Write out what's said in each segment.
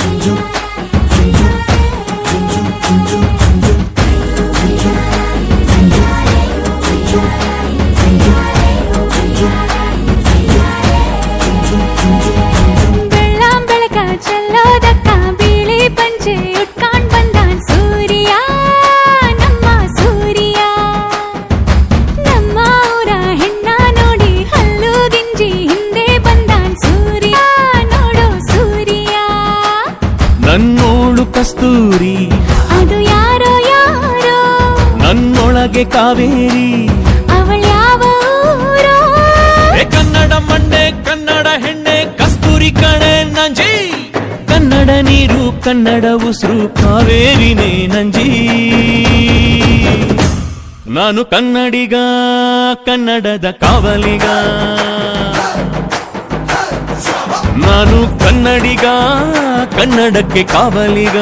Jump. ಕಸ್ತೂರಿ. ಅದು ಯಾರೋ ಯಾರೋ? ನನ್ನೊಳಗೆ ಕಾವೇರಿ. ಅವಳ ಯಾವ ಊರೋ? ಕನ್ನಡ ಮಂಡೆ ಕನ್ನಡ ಹೆಣ್ಣೆ ಕಸ್ತೂರಿ ಕಣೆ ನಂಜಿ. ಕನ್ನಡ ನೀರು ಕನ್ನಡ ಉಸಿರು ಕಾವೇರಿನೇ ನಂಜಿ. ನಾನು ಕನ್ನಡಿಗ ಕನ್ನಡದ ಕಾವಲಿಗ. ನಾನು ಕನ್ನಡಿಗ ಕನ್ನಡಕ್ಕೆ ಕಾವಲಿಗ.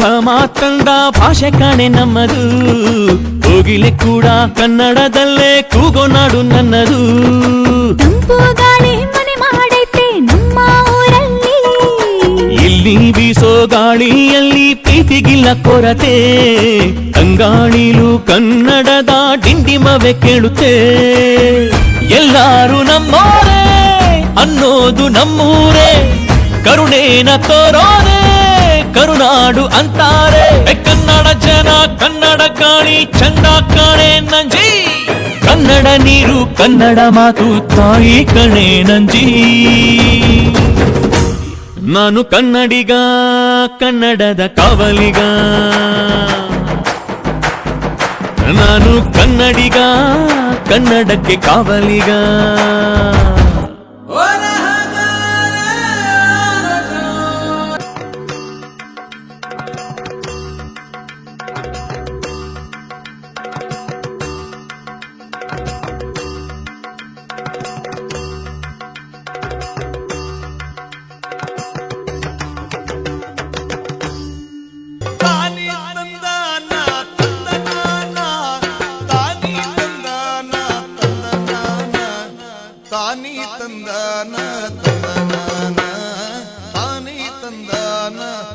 ಮಾತಂದ ಭಾಷೆ ಕಾಣೆ ನಮ್ಮದು. ಕೋಗಿಲೆ ಕೂಡ ಕನ್ನಡದಲ್ಲೇ ಕೂಗೋ ನಾಡು ನನ್ನದು. ತಂಪು ಗಾಳಿ ಮನೆ ಮಾಡೈತೆ ನಮ್ಮ ಊರಲ್ಲಿ. ಇಲ್ಲಿ ಬೀಸೋ ಗಾಳಿಯಲ್ಲಿ ಪ್ರೀತಿಗಿಲ್ಲ ಕೊರತೆ. ಅಂಗಾಳಿಲು ಕನ್ನಡದ ಡಿಂಡಿಮವೆ ಕೇಳುತ್ತೆ. ಎಲ್ಲಾರು ನಮ್ಮೋರೇ ಅನ್ನೋದು ನಮ್ಮೂರೇ. ಕರುಣೇನ ತೋರೋರೆ ಕರುನಾಡು ಅಂತಾರೆ. ಕನ್ನಡ ಜನ, ಕನ್ನಡ ಕಾಣಿ ಚಂದ ಕಾಣೆ ನಂಜಿ. ಕನ್ನಡ ನೀರು, ಕನ್ನಡ ಮಾತು, ತಾಯಿ ಕಣೆ ನಂಜಿ. ನಾನು ಕನ್ನಡಿಗ, ಕನ್ನಡದ ಕಾವಲಿಗ. ನಾನು ಕನ್ನಡಿಗ, ಕನ್ನಡಕ್ಕೆ ಕಾವಲಿಗ.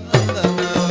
నందనా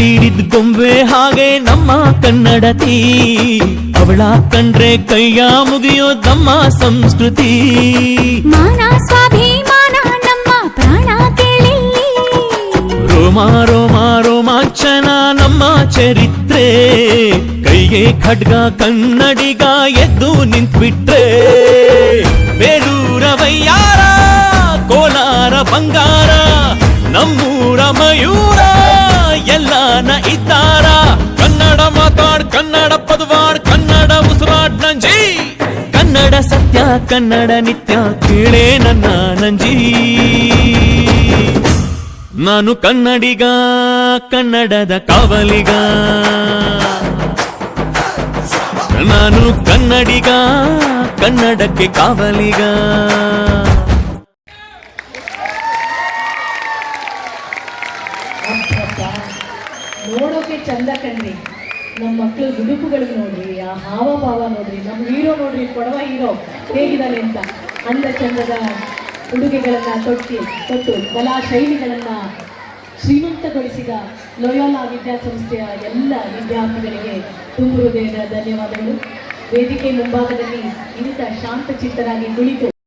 ತೀಡಿದ ಗೊಂಬೆ ಹಾಗೆ ನಮ್ಮ ಕನ್ನಡತಿ. ಅವಳ ಕಂಡ್ರೆ ಕೈಯ ಮುಗಿಯೋ ನಮ್ಮ ಸಂಸ್ಕೃತಿ. ಮಾನ ಸ್ವಾಭಿಮಾನ ನಮ್ಮ ಪ್ರಾಣ ಕೇಳಿ. ರೋಮ ರೋಮ ರೋಮಾಂಚನ ನಮ್ಮ ಚರಿತ್ರೆ. ಕೈಗೆ ಖಡ್ಗ ಕನ್ನಡಿಗ ಎದ್ದು ನಿಂತ್ಬಿಟ್ರೆ. ಬೇಲೂರ ವಯ್ಯಾರ ಕೋಲಾರ ಬಂಗಾರ ನಮ್ಮೂರ ಮಯೂರ. ಎಲ್ಲಾನ ಇದ್ದಾರ? ಕನ್ನಡ ಮಾತಾಡ್, ಕನ್ನಡ ಪದವಾಡ್, ಕನ್ನಡ ಉಸಿರಾಡ್ ನಂಜಿ. ಕನ್ನಡ ಸತ್ಯ, ಕನ್ನಡ ನಿತ್ಯ, ಕೇಳೇ ನನ್ನ ನಂಜಿ. ನಾನು ಕನ್ನಡಿಗ, ಕನ್ನಡದ ಕಾವಲಿಗ. ನಾನು ಕನ್ನಡಿಗ, ಕನ್ನಡಕ್ಕೆ ಕಾವಲಿಗ. ಚಂದ ಕಣ್ರಿ. ನಮ್ಮ ಮಕ್ಕಳು ದುಡುಕುಗಳು ನೋಡ್ರಿ, ಆ ಹಾವಭಾವ ನೋಡ್ರಿ ನಮ್ಮ ಹೀರೋ ನೋಡ್ರಿ, ಕೊಡವ ಹೀರೋ ಹೇಗಿದ್ದಾರೆ ಅಂತ. ಅಂದ ಚಂದದ ಉಡುಗೆಗಳನ್ನ ತೊಟ್ಟಿ ಕೊಟ್ಟು ಕಲಾ ಶೈಲಿಗಳನ್ನ ಶ್ರೀಮಂತಗೊಳಿಸಿದ ಲೋಯೋಲಾ ವಿದ್ಯಾಸಂಸ್ಥೆಯ ಎಲ್ಲ ವಿದ್ಯಾರ್ಥಿಗಳಿಗೆ ತುಂಬ ಹೃದಯದ ಧನ್ಯವಾದಗಳು. ವೇದಿಕೆ ಮುಂಭಾಗದಲ್ಲಿ ಇಂಥ ಶಾಂತಚಿತ್ತರಾಗಿ ಕುಳಿತು